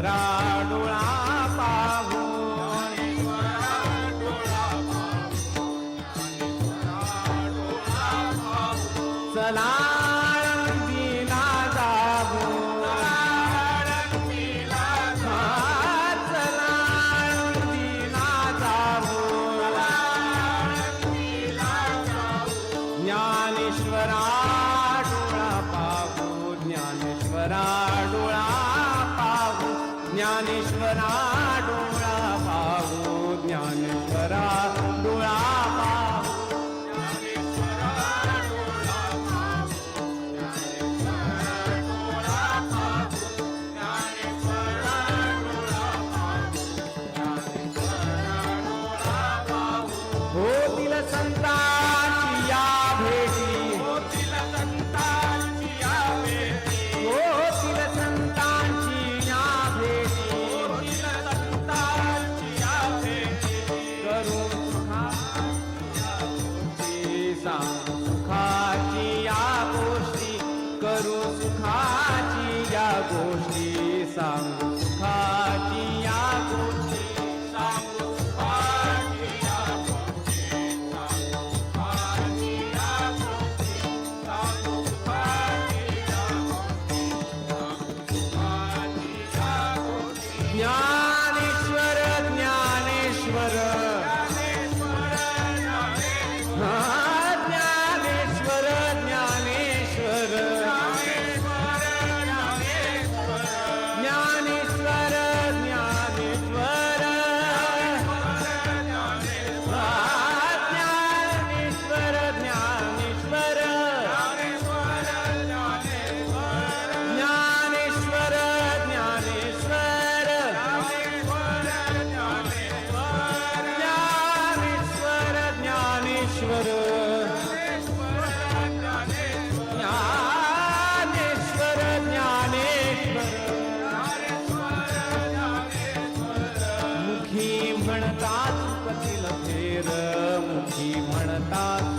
ईश्वरा डोळा पाहू चला sang म्हणतात पतीला फेर मुखी म्हणतात.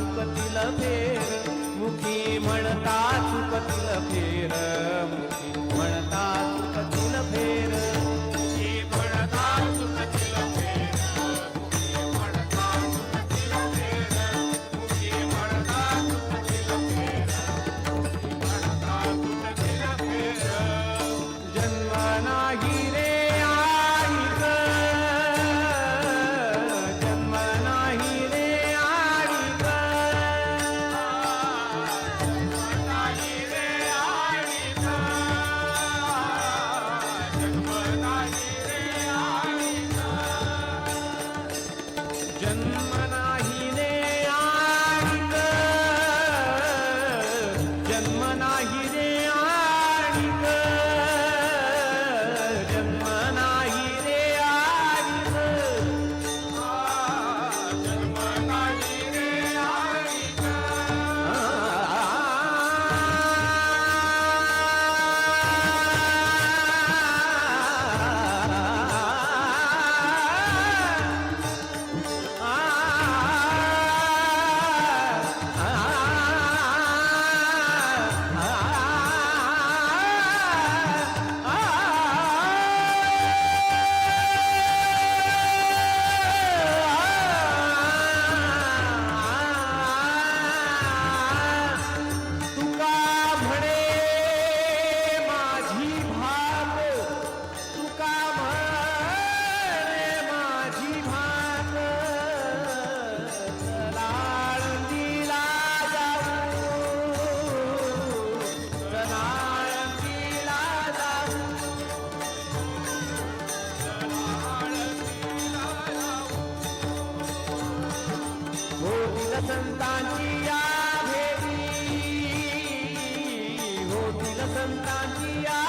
संतांची या भेटी होतील संतांची या